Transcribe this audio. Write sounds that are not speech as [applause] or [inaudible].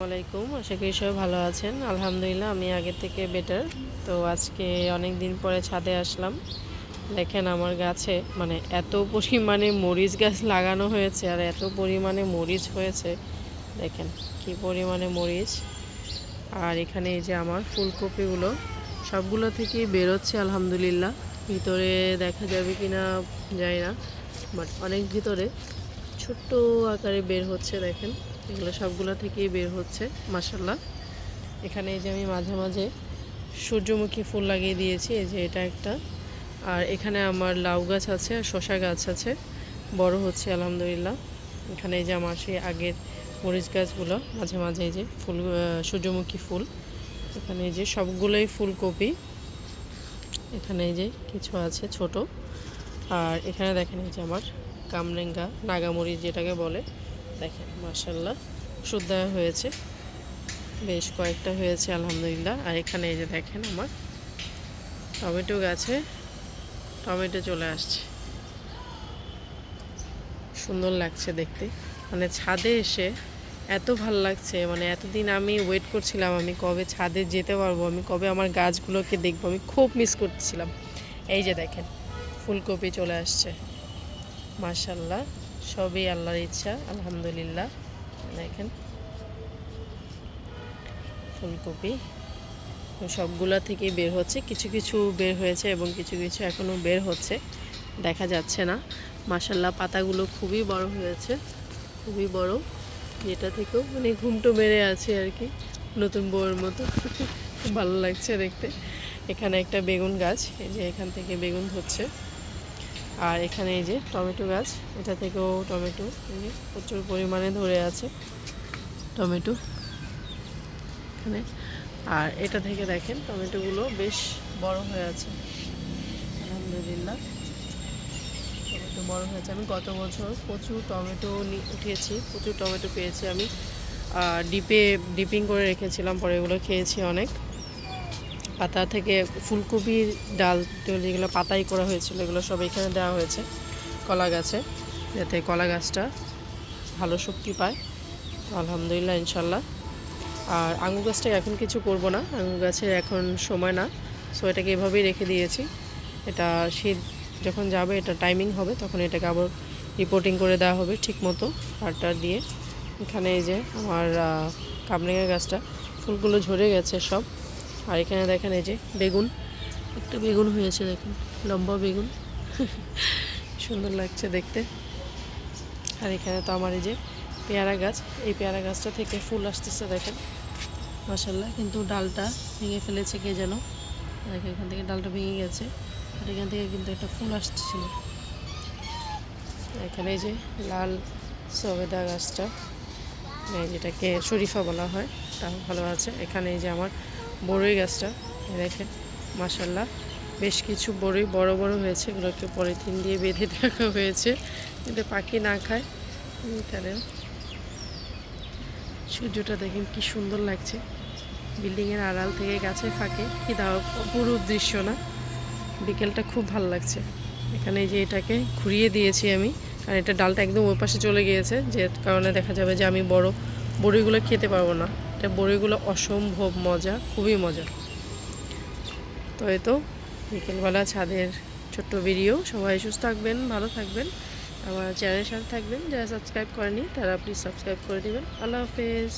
আসসালামাইকুম আশা করি সবাই ভালো আছেন। আলহামদুলিল্লাহ, আমি আগের থেকে বেটার তো আজকে অনেক দিন পরে ছাদে আসলাম। দেখেন আমার গাছে মানে এত পরিমাণে মরিচ গাছ লাগানো হয়েছে আর এত পরিমাণে মরিচ হয়েছে। দেখেন কি পরিমাণে মরিচ। আর এখানে এই যে আমার ফুলকপিগুলো, সবগুলো থেকেই বেরোচ্ছে আলহামদুলিল্লাহ। ভিতরে দেখা যাবে কি না যায় না বাট অনেক ভিতরে ছোট্ট আকারে বের হচ্ছে, দেখেন। এগুলো সবগুলো থেকেই বের হচ্ছে মাসাল্লাহ এখানে এই যে আমি মাঝে মাঝে সূর্যমুখী ফুল লাগিয়ে দিয়েছি, এই যে এটা একটা। আর এখানে আমার লাউ গাছ আছে আর শশা গাছ আছে, বড় হচ্ছে, আলহামদুলিল্লাহ। এখানে এই যে আমার সেই আগের মরিচ গাছগুলো, মাঝে মাঝে এই যে ফুল সূর্যমুখী ফুল। এখানে এই যে সবগুলোই ফুলকপি। এখানে এই যে কিছু আছে ছোট। আর এখানে দেখেন এই যে আমার কামরেঙ্গা, নাগামরিচ যেটাকে বলে দেখেন মার্শাল্লাহ শুদ্ধ হয়েছে। বেশ কয়েকটা হয়েছে, আলহামদুলিল্লাহ। আর এখানে এই যে দেখেন আমার টমেটো গাছে টমেটো চলে আসছে। সুন্দর লাগছে দেখতে। মানে ছাদে এসে এত ভালো লাগছে। মানে এতদিন আমি ওয়েট করছিলাম, আমি কবে ছাদে যেতে পারব, আমি কবে আমার গাছগুলোকে দেখব, আমি খুব মিস করছিলাম এই যে দেখেন, ফুলকপি চলে আসছে। মাশাল্লাহ সবই আল্লাহর ইচ্ছা, আলহামদুলিল্লাহ। দেখেন, ফুলকপি। সবগুলা থেকেই বের হচ্ছে। কিছু কিছু বের হয়েছে এবং কিছু কিছু এখনও বের হচ্ছে। দেখা যাচ্ছে না। মাশাল্লাহ পাতাগুলো খুবই বড় হয়েছে। খুবই বড়। যেটা থেকেও মানে ঘুমটো মেরে আছে আর কি। নতুন বউয়ের মতো। [laughs] ভালো লাগছে দেখতে। এখানে একটা বেগুন গাছ। এই যে এখান থেকে বেগুন হচ্ছে আর এখানে এই যে টমেটো গাছ, এটা থেকেও টমেটো প্রচুর পরিমাণে ধরে আছে টমেটো এখানে। আর এটা থেকে দেখেন টমেটোগুলো বেশ বড় হয়ে আছে। আলহামদুলিল্লাহ, টমেটো বড় হয়েছে আমি গত বছর প্রচুর টমেটো উঠিয়েছি, প্রচুর টমেটো পেয়েছি আমি। ডিপে, ডিপিং করে রেখেছিলাম, পরে এগুলো খেয়েছি অনেক। পাতা থেকে ফুলকপির ডাল যেগুলো পাতাই করা হয়েছিল, এগুলো সব এখানে দেওয়া হয়েছে কলা গাছে। যাতে কলা গাছটা ভালো শক্তি পায়। আলহামদুলিল্লাহ ইনশাল্লাহ আর আঙুর গাছটাকে এখন কিছু করব না। আঙুর গাছের এখন সময় না। সো এটাকে এভাবেই রেখে দিয়েছি। এটা শীত যখন যাবে, এটা টাইমিং হবে, তখন এটাকে আবার রিপোর্টিং করে দেওয়া হবে ঠিক মতো সারটা দিয়ে। এখানে এই যে আমার কামরেঙা গাছটা, ফুলগুলো ঝরে গেছে সব। আর এখানে দেখেন এই যে বেগুন। একটা বেগুন হয়েছে দেখুন, লম্বা বেগুন। সুন্দর লাগছে দেখতে। আর এখানে তো আমার এই যে পেয়ারা গাছ, এই পেয়ারা গাছটা থেকে ফুল আসতেছে দেখেন। মাসাল্লাহ কিন্তু ডালটা ভেঙে ফেলেছে কে যেন। দেখেন এখান থেকে ডালটা ভেঙে গেছে। আর এখান থেকে কিন্তু একটা ফুল আসতেছিল। এখানে এই যে লাল সবেদা গাছটা যেটাকে শরীফা বলা হয় তা ভালো আছে। এখানে এই যে আমার বড়ই গাছটা দেখেন মাসাল্লাহ বেশ কিছু বড়ই, বড় বড় হয়েছে, এগুলোকে পলিথিন দিয়ে বেঁধে রাখা হয়েছে। কিন্তু পাখি না খায় এখানে সূর্যটা দেখেন কি সুন্দর লাগছে। বিল্ডিংয়ের আড়াল থেকে গাছের ফাঁকে, কি দাও অপরূপ দৃশ্য না? বিকেলটা খুব ভালো লাগছে। এখানে যে এটাকে ঘুরিয়ে দিয়েছি আমি কারণ এটা ডালটা একদম ওই পাশে চলে গিয়েছে, যে কারণে দেখা যাবে যে আমি বড়, বড়িগুলো খেতে পারব না। এটা বড়িগুলো অসম্ভব মজা, খুবই মজা। তো এই তো, বিকেলবেলা ছাদের ছোট্ট ভিডিও। সবাই সুস্থ থাকবেন, ভালো থাকবেন। আমার চ্যানেলের সাথে থাকবেন। যারা সাবস্ক্রাইব করেনি তারা প্লিজ সাবস্ক্রাইব করে দেবেন। আল্লাহ হাফেজ।